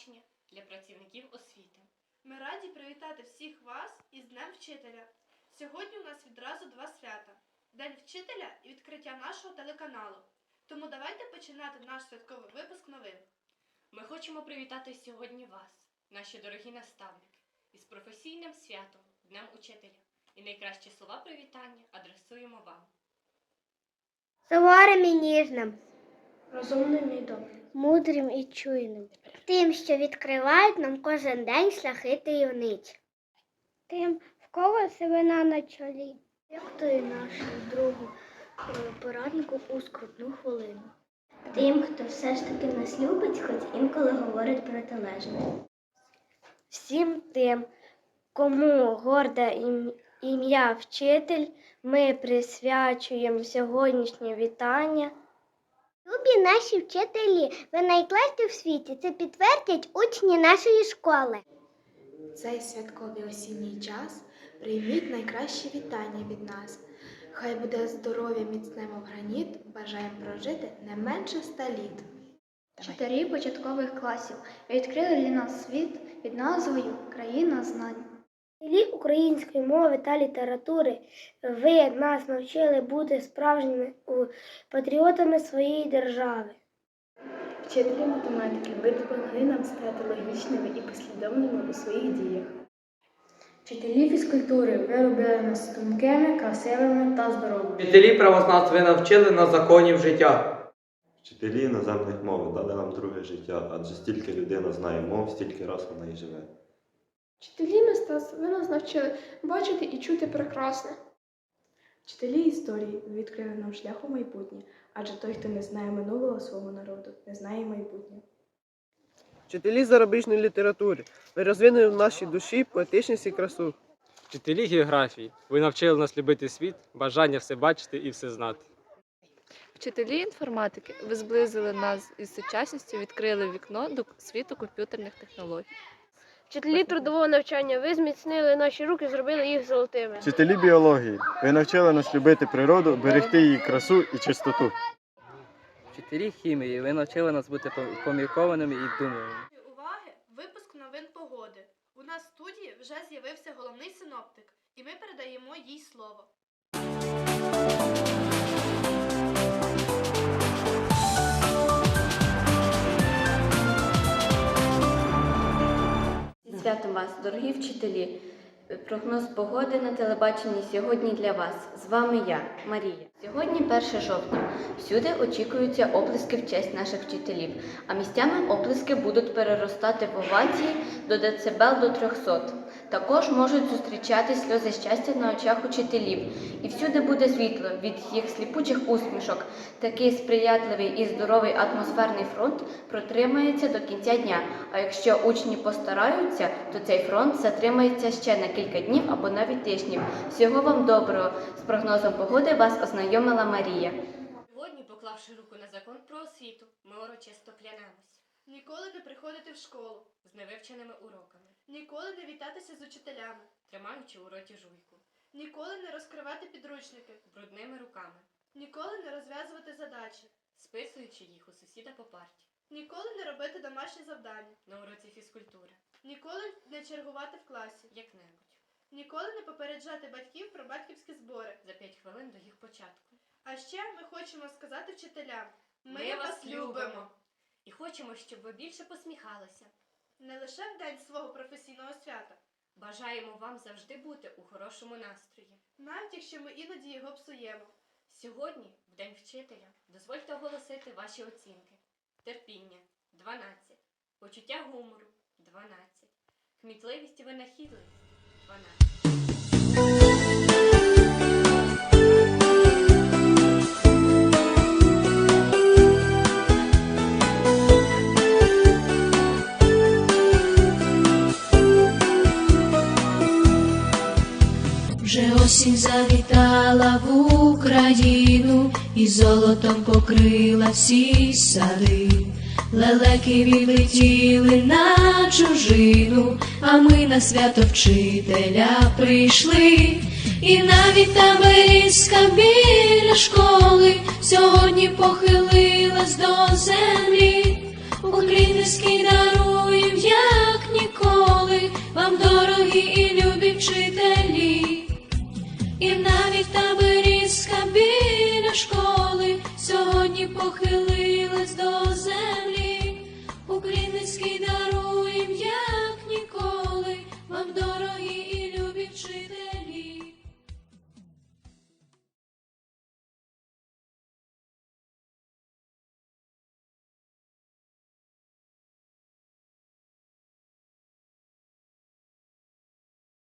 телебачення для працівників освіти. Ми раді привітати всіх вас із Днем Вчителя. Сьогодні у нас відразу два свята: День вчителя і відкриття нашого телеканалу. Тому давайте починати наш святковий випуск новин. Ми хочемо привітати сьогодні вас, наші дорогі наставники, із професійним святом, Днем Учителя. І найкращі слова привітання адресуємо вам. Суворим і ніжним, Розумним і добрим. мудрим і чуйним. Тим, що відкривають нам кожен день шляхи таємниць. Тим, в кого сивина на чолі. Як ти нашому другу е, пораднику у скрутну хвилину. Тим, хто все ж таки нас любить, хоч інколи говорить протилежне. Всім тим, кому горде ім'я вчитель, ми присвячуємо сьогоднішнє вітання. Любі наші вчителі, ви найкращі в світі. Це підтвердять учні нашої школи. Цей святковий осінній час прийміть найкращі вітання від нас. Хай буде здоров'я міцне, мов граніт, бажаємо прожити не менше ста літ. Вчителі початкових класів відкрили для нас світ під назвою Країна знань. Вчителі української мови та літератури ви нас навчили бути справжніми патріотами своєї держави. Вчителі математики, ви допомогли нам стати логічними і послідовними у своїх діях. Вчителі фізкультури ви робили нас стрункими, красивими та здоровими. Вчителі правознавств ви навчили нас законів життя. Вчителі іноземних мов дали нам друге життя, адже стільки людина знає мов, стільки раз вона і живе. Вчителі мистецтв ви нас навчили бачити і чути прекрасне. Вчителі історії відкрили нам шлях у майбутнє, адже той, хто не знає минулого свого народу, не знає майбутнє. Вчителі зарубіжної літератури. Ви розвинули в нашій душі поетичність і красу. Вчителі географії, ви навчили нас любити світ, бажання все бачити і все знати. Вчителі інформатики ви зблизили нас із сучасністю, відкрили вікно до світу комп'ютерних технологій. Вчителі трудового навчання ви зміцнили наші руки, зробили їх золотими. Вчителі біології, ви навчили нас любити природу, берегти її красу і чистоту. Вчителі хімії, ви навчили нас бути поміркованими і вдумливими. Уваги! Випуск новин погоди. У нас в студії вже з'явився головний синоптик, і ми передаємо їй слово. Вас, дорогі вчителі! Прогноз погоди на телебаченні сьогодні для вас. З вами я, Марія. Сьогодні 1 жовтня. Всюди очікуються оплески в честь наших вчителів, а місцями оплески будуть переростати в овації до децибел до 300. Також можуть зустрічати сльози щастя на очах учителів, і всюди буде світло від їх сліпучих усмішок. Такий сприятливий і здоровий атмосферний фронт протримається до кінця дня. А якщо учні постараються, то цей фронт затримається ще на кілька днів або навіть тижнів. Всього вам доброго! З прогнозом погоди вас ознайомила Марія. Сьогодні, поклавши руку на закон про освіту, ми урочисто клянемось. Ніколи не приходити в школу, з невивченими уроками, ніколи не вітатися з учителями, тримаючи у роті жуйку, ніколи не розкривати підручники, брудними руками, ніколи не розв'язувати задачі, списуючи їх у сусіда по парті, ніколи не робити домашні завдання, на уроці фізкультури, ніколи не чергувати в класі, як-небудь, ніколи не попереджати батьків про батьківські збори. за 5 хвилин до їх початку. А ще ми хочемо сказати вчителям: Ми, вас любимо і хочемо, щоб ви більше посміхалися. не лише в день свого професійного свята, Бажаємо вам завжди бути у хорошому настрої. навіть якщо ми іноді його псуємо. Сьогодні, в День вчителя, дозвольте оголосити ваші оцінки. Терпіння 12, почуття гумору 12, кмітливість і винахідливість 12. Вже осінь завітала в Україну і золотом покрила всі сади. Лелеки відлетіли на чужину, а ми на свято вчителя прийшли, і навіть та таборізка біля школи сьогодні похилилась до землі. Український даруєм, як ніколи, вам дорогі і любі вчителі, і навіть таборізка